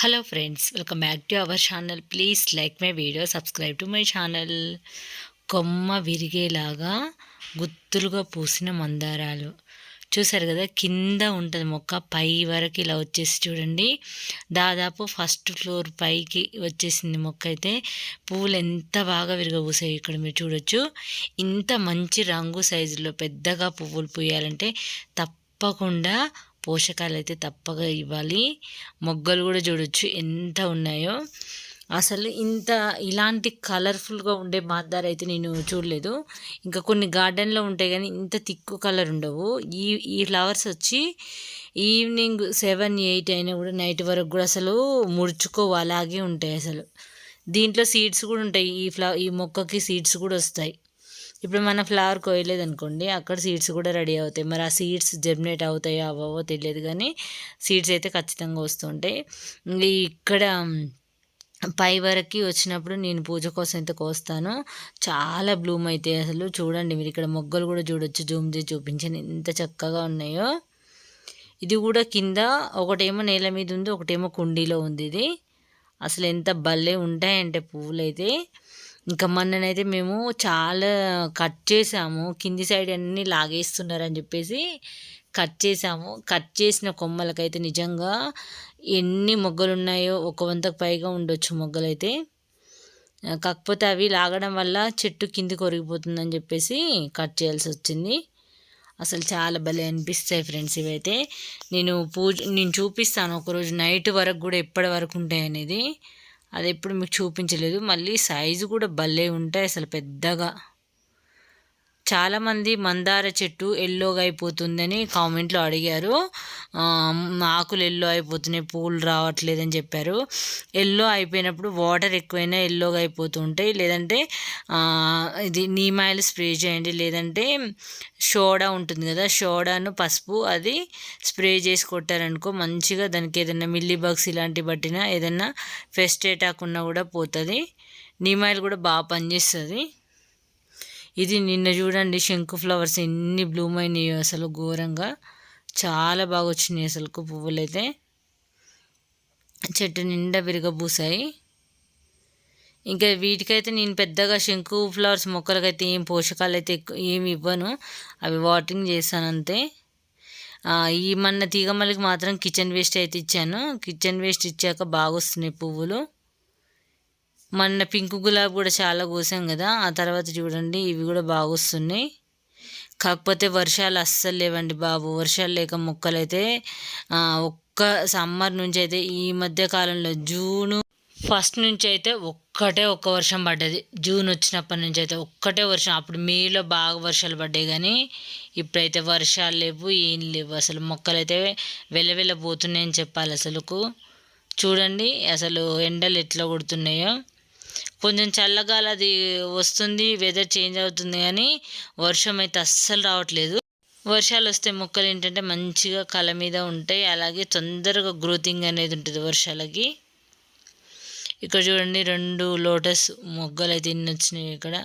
Hello friends welcome back to our channel please like my video subscribe to my channel కొమ్మ విరిగేలాగా గుత్తులుగా పూసిన మందారాలు. చూసారు కదా కింద ఉంటుంది మొక్క పై వరకు ఇలా వచ్చేసి చూడండి. దాదాపు ఫస్ట్ ఫ్లోర్ పైకి వచ్చేసింది మొక్క అయితే. పువ్వులు ఎంత బాగా విరగబూసాయి ఇక్కడ మీరు చూడొచ్చు. ఇంత మంచి రంగు సైజులో పెద్దగా పువ్వులు పూయాలంటే తప్పకుండా పోషకాలు అయితే తప్పగా ఇవ్వాలి. మొగ్గలు కూడా చూడొచ్చు ఎంత ఉన్నాయో. అసలు ఇంత ఇలాంటి కలర్ఫుల్గా ఉండే మాద్దార అయితే నేను చూడలేదు. ఇంకా కొన్ని గార్డెన్లో ఉంటాయి కానీ ఇంత తిక్కు కలర్ ఉండవు. ఈ ఈ ఫ్లవర్స్ వచ్చి ఈవినింగ్ సెవెన్ ఎయిట్ అయినా కూడా నైట్ వరకు కూడా అసలు ముడుచుకోవు. అలాగే ఉంటాయి అసలు. దీంట్లో సీడ్స్ కూడా ఉంటాయి. ఈ ఫ్లవర్ ఈ మొక్కకి సీడ్స్ కూడా వస్తాయి. ఇప్పుడు మన ఫ్లవర్ కోయలేదు అనుకోండి అక్కడ సీడ్స్ కూడా రెడీ అవుతాయి. మరి ఆ సీడ్స్ జర్మినేట్ అవుతాయో అవ్వవో తెలియదు కానీ సీడ్స్ అయితే ఖచ్చితంగా వస్తుంటాయి. ఇక్కడ పై వరకు వచ్చినప్పుడు నేను పూజ కోసం అయితే కోస్తాను. చాలా బ్లూమ్ అయితే అసలు. చూడండి మీరు ఇక్కడ మొగ్గలు కూడా చూడొచ్చు. జూమ్ చేసి చూపించాను ఎంత చక్కగా ఉన్నాయో. ఇది కూడా కింద ఒకటేమో నేల మీద ఉంది ఒకటేమో కుండీలో ఉంది ఇది. అసలు ఎంత భలే ఉంటాయంటే పువ్వులు అయితే ఇంకా మొన్ననైతే మేము చాలా కట్ చేసాము. కింది సైడ్ అన్నీ లాగేస్తున్నారని చెప్పేసి కట్ చేసాము. కట్ చేసిన కొమ్మలకైతే నిజంగా ఎన్ని మొగ్గలు ఉన్నాయో ఒక వంతకు పైగా ఉండొచ్చు మొగ్గలైతే. కాకపోతే అవి లాగడం వల్ల చెట్టు కింది కొరిగిపోతుందని చెప్పేసి కట్ చేయాల్సి వచ్చింది. అసలు చాలా భలే అనిపిస్తాయి ఫ్రెండ్స్ ఇవైతే. నేను పూజ నేను చూపిస్తాను. ఒకరోజు నైట్ వరకు కూడా ఎప్పటి వరకు ఉంటాయి అనేది అది ఎప్పుడు మీకు చూపించలేదు. మళ్ళీ సైజు కూడా భలే ఉంటాయి అసలు పెద్దగా. చాలామంది మందార చెట్టు ఎల్లోగా అయిపోతుందని కామెంట్లో అడిగారు. ఆకులు ఎల్లో అయిపోతున్నాయి పూలు రావట్లేదని చెప్పారు. ఎల్లో అయిపోయినప్పుడు వాటర్ ఎక్కువైనా ఎల్లోగా అయిపోతుంటాయి లేదంటే ఇది నీమాయిల్ స్ప్రే చేయండి. లేదంటే షోడా ఉంటుంది కదా సోడాను పసుపు అది స్ప్రే చేసి కొట్టారనుకో మంచిగా దానికి ఏదైనా మిల్లీ బగ్స్ ఇలాంటివి పట్టినా ఏదైనా ఫెస్టేటాక్ ఉన్నా కూడా పోతుంది. నీమాయిల్ కూడా బాగా పనిచేస్తుంది. ఇది నిన్న చూడండి శంకు ఫ్లవర్స్ ఎన్ని బ్లూమ్ అయినాయి అసలు ఘోరంగా. చాలా బాగా వచ్చినాయి అసలు పువ్వులు అయితే చెట్టు నిండా విరగబూసాయి ఇంకా వీటికైతే నేను పెద్దగా శంకు ఫ్లవర్స్ మొక్కలకైతే ఏం పోషకాలు అయితే ఏమి ఇవ్వను. అవి వాటరింగ్ చేస్తాను అంతే. ఈ మన తీగమల్లికి మాత్రం కిచెన్ వేస్ట్ అయితే ఇచ్చాను. కిచెన్ వేస్ట్ ఇచ్చాక బాగా వస్తున్నాయి పువ్వులు. మొన్న పింక్ గులాబీ కూడా చాలా కోసాం కదా ఆ తర్వాత చూడండి ఇవి కూడా బాగా వస్తున్నాయి కాకపోతే వర్షాలు అస్సలు లేవండి బాబు. వర్షాలు లేక మొక్కలైతే ఒక్క సమ్మర్ నుంచి అయితే ఈ మధ్య కాలంలో జూను ఫస్ట్ నుంచి అయితే ఒక్కటే ఒక్క వర్షం పడ్డది. జూన్ వచ్చినప్పటి నుంచి అయితే ఒక్కటే వర్షం. అప్పుడు మేలో బాగా వర్షాలు పడ్డాయి కానీ ఇప్పుడైతే వర్షాలు లేవు ఏం లేవు. అసలు మొక్కలు అయితే వెళ్ళవెళ్ళబోతున్నాయని చెప్పాలి అసలుకు. చూడండి అసలు ఎండలు ఎట్లా కొడుతున్నాయో. కొంచెం చల్లగాలి అది వస్తుంది వెదర్ చేంజ్ అవుతుంది కానీ వర్షం అయితే అస్సలు రావట్లేదు. వర్షాలు వస్తే మొక్కలు ఏంటంటే మంచిగా కళ మీద ఉంటాయి. అలాగే తొందరగా గ్రోతింగ్ అనేది ఉంటుంది వర్షాలకి. ఇక్కడ చూడండి రెండు లోటస్ మొగ్గలు అయితే ఇన్ని వచ్చినాయి ఇక్కడ.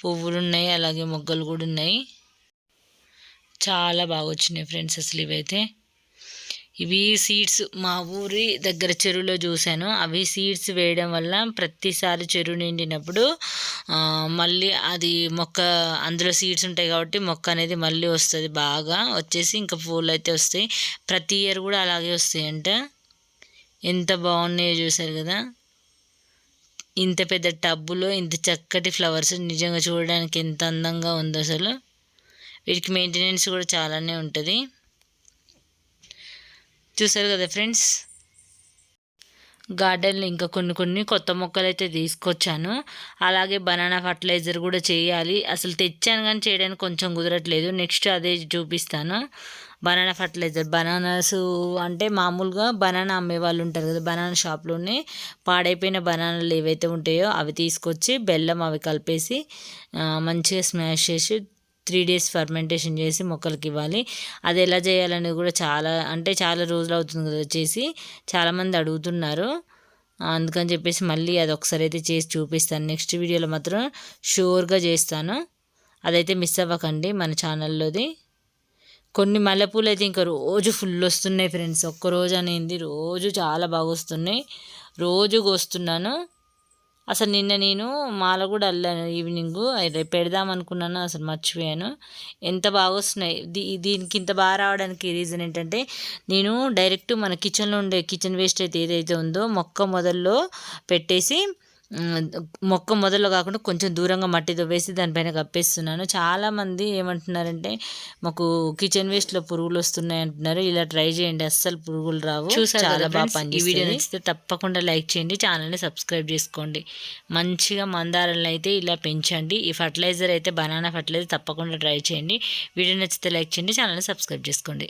పువ్వులు ఉన్నాయి అలాగే మొగ్గలు కూడా ఉన్నాయి. చాలా బాగా వచ్చినాయి ఫ్రెండ్స్ అసలు ఇవైతే. ఇవి సీడ్స్ మా ఊరి దగ్గర చెరువులో చూశాను. అవి సీడ్స్ వేయడం వల్ల ప్రతిసారి చెరువు నిండినప్పుడు మళ్ళీ అది మొక్క అందులో సీడ్స్ ఉంటాయి కాబట్టి మొక్క అనేది మళ్ళీ వస్తుంది బాగా. వచ్చేసి ఇంకా పూలు అయితే వస్తాయి. ప్రతి ఇయర్ కూడా అలాగే వస్తాయంట. ఎంత బాగున్నాయో చూశారు కదా. ఇంత పెద్ద టబ్బులో ఇంత చక్కటి ఫ్లవర్స్ నిజంగా చూడడానికి ఎంత అందంగా ఉందో అసలు. వీటికి మెయింటెనెన్స్ కూడా చాలానే ఉంటుంది. చూసారు కదా ఫ్రెండ్స్? గార్డెన్లో ఇంకా కొన్ని కొన్ని కొత్త మొక్కలు అయితే తీసుకొచ్చాను. అలాగే బనానా ఫర్టిలైజర్ కూడా చేయాలి. అసలు తెచ్చాను కానీ చేయడానికి కొంచెం కుదరట్లేదు. నెక్స్ట్ అదే చూపిస్తాను. బనానా ఫర్టిలైజర్ బనానాస్ అంటే మామూలుగా బనానా అమ్మే వాళ్ళు ఉంటారు కదా బనానా షాప్లోనే పాడైపోయిన బనానాలు ఏవైతే ఉంటాయో అవి తీసుకొచ్చి బెల్లం అవి కలిపేసి మంచిగా స్మాష్ చేసి త్రీ డేస్ ఫర్మెంటేషన్ చేసి మొక్కలకి ఇవ్వాలి. అది ఎలా చేయాలనేది కూడా చాలా అంటే చాలా రోజులు అవుతుంది కదా వచ్చేసి చాలామంది అడుగుతున్నారు. అందుకని చెప్పేసి మళ్ళీ అది ఒకసారి అయితే చేసి చూపిస్తాను. నెక్స్ట్ వీడియోలో మాత్రం షూర్గా చేస్తాను. అదైతే మిస్ అవ్వకండి మన ఛానల్లోది. కొన్ని మల్లెపూలు అయితే ఇంకా రోజు ఫుల్ వస్తున్నాయి ఫ్రెండ్స్. ఒక్క రోజు అనేది రోజు చాలా బాగా వస్తున్నాయి. రోజుకు వస్తున్నాను. అసలు నిన్న నేను మాల కూడా అల్లాను ఈవినింగ్ రేపు పెడదాం అనుకున్నాను అసలు మర్చిపోయాను. ఎంత బాగా వస్తున్నాయి. దీ దీనికి ఇంత బాగా రావడానికి రీజన్ ఏంటంటే నేను డైరెక్ట్ మన కిచెన్లో ఉండే కిచెన్ వేస్ట్ అయితే ఏదైతే ఉందో మొక్క మొదల్లో పెట్టేసి మొక్క మొదలు కాకుండా కొంచెం దూరంగా మట్టితో వేసి దానిపైన కప్పేస్తున్నాను. చాలామంది ఏమంటున్నారంటే మాకు కిచెన్ వేస్ట్లో పురుగులు వస్తున్నాయి అంటున్నారు. ఇలా ట్రై చేయండి అస్సలు పురుగులు రావు. చాలా బాగా పని ఈ వీడియో నచ్చితే తప్పకుండా లైక్ చేయండి ఛానల్ని సబ్స్క్రైబ్ చేసుకోండి. మంచిగా మందారాలను అయితే ఇలా పెంచండి. ఈ ఫర్టిలైజర్ అయితే బనానా ఫర్టిలైజర్ తప్పకుండా ట్రై చేయండి. వీడియో నచ్చితే లైక్ చేయండి ఛానల్ని సబ్స్క్రైబ్ చేసుకోండి.